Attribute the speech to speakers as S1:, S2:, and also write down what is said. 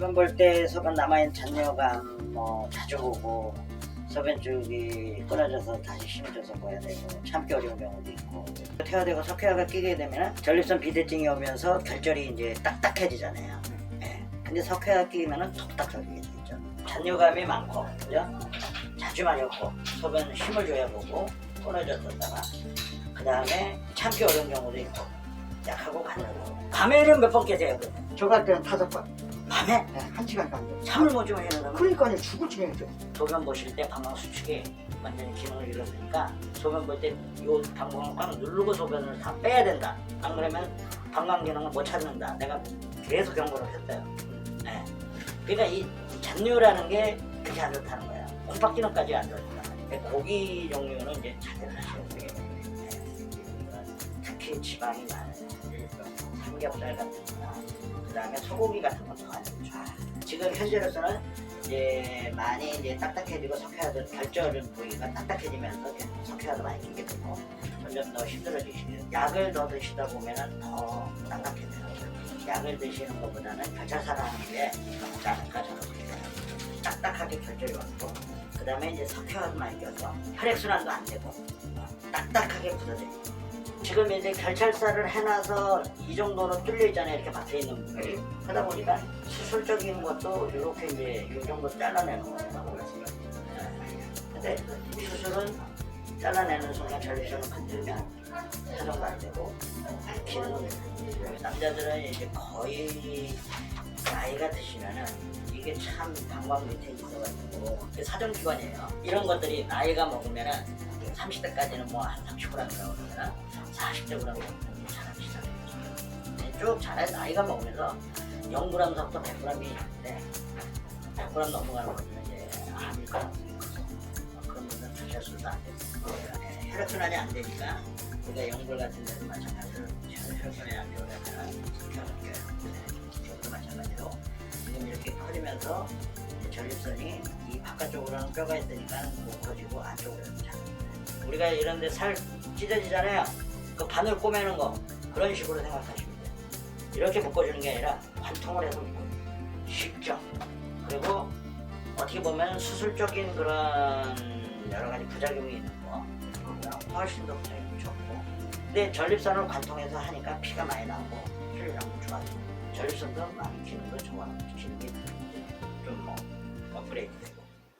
S1: 소변 볼 때 소변 남아있는 잔여감 뭐 자주 보고 소변 쪽이 끊어져서 다시 심해져서 봐야 되고 참기 어려운 경우도 있고 퇴화되고 석회화가 끼게 되면 전립선 비대증이 오면서 결절이 이제 딱딱해지잖아요. 예. 근데 석회화 끼면은 톡딱하게 되죠. 잔여감이 많고 그죠? 자주 많이 없고 소변 힘을 줘야 보고 끊어졌다가 그 다음에 참기 어려운 경우도 있고 약하고 가늘고 밤에는 몇번 그러면?
S2: 저갈 때는 다섯 번.
S1: 밤에
S2: 네, 한 시간 간.
S1: 잠을 못 주무시는
S2: 그러니까요 죽을 지경이죠.
S1: 소변 보실 때 방광 수축이 완전히 기능을 잃었으니까 소변 볼 때 이 방광을 꽉 누르고 소변을 다 빼야 된다. 안 그러면 방광 기능을 못 찾는다. 내가 계속 경고를 했어요. 네. 그러니까 이 잔류라는 게 그렇게 안 좋다는 거야. 콩팥 기능까지 안 좋다. 고기 종류는 이제 자제를 하셔야 되겠네요. 네. 특히 지방이 많아요. 삼겹살 같은 그 다음에 소고기 같은 건더안 좋죠. 지금 현재로서는 이제 많이 이제 딱딱해지고 석회화도 결절은 부위가 딱딱해지면서 석회화도 많이 끼게 되고 점점 더 힘들어지시고요. 약을 더 드시다 보면은 더 딱딱해져요. 약을 드시는 것보다는 결절사를 하는 게 낫지 않을까 그래요. 딱딱하게 결절이 왔고 그 다음에 이제 석회화도 많이 껴서 혈액순환도 안 되고 어, 딱딱하게 굳어져요. 지금 이제 결찰사를 해놔서 이 정도는 뚫려 있잖아요. 이렇게 박혀 있는 부분이. 하다 보니까 수술적인 것도 이렇게 이제 이 정도 잘라내는 거라고 그랬어요. 근데 수술은 잘라내는 순간 전립선을 건들면 사정도 안 되고 기능은 남자들은 이제 거의 나이가 드시면은 이게 참 방광 밑에 있어가지고 사정기관이에요. 이런 것들이 나이가 먹으면은 30대까지는 뭐 한 30g 나오면 40대 그러면 자라기 시작해요. 쭉 자라야 나이가 먹으면서 0g서부터 100g이 있는데 100g 넘어가는 거는 이제 암일 가능성이 그런 분들은 사실수도 안 되고 예, 혈액순환이 안 되니까 우리가 영불 같은 데는 마찬가지로 혈액순환이 안 되고. 저도 마찬가지로 지금 이렇게 커지면서 전립선이 이 바깥쪽으로는 뼈가 있으니까 못 커지고 안쪽으로 잘 우리가 이런데 살 찢어지잖아요. 그 바늘 꼬매는 거 그런 식으로 생각하시면 돼요. 이렇게 묶어주는 게 아니라 관통을 해서 묶어요. 쉽죠. 그리고 어떻게 보면 수술적인 그런 여러 가지 부작용이 있는 거 그거보다 훨씬 더 부작용이 적고 근데 전립선을 관통해서 하니까 피가 많이 나오고 혈류량도 좋아지고 전립선도 많이 기능도 좋아 기능이 좀뭐 업그레이드 되고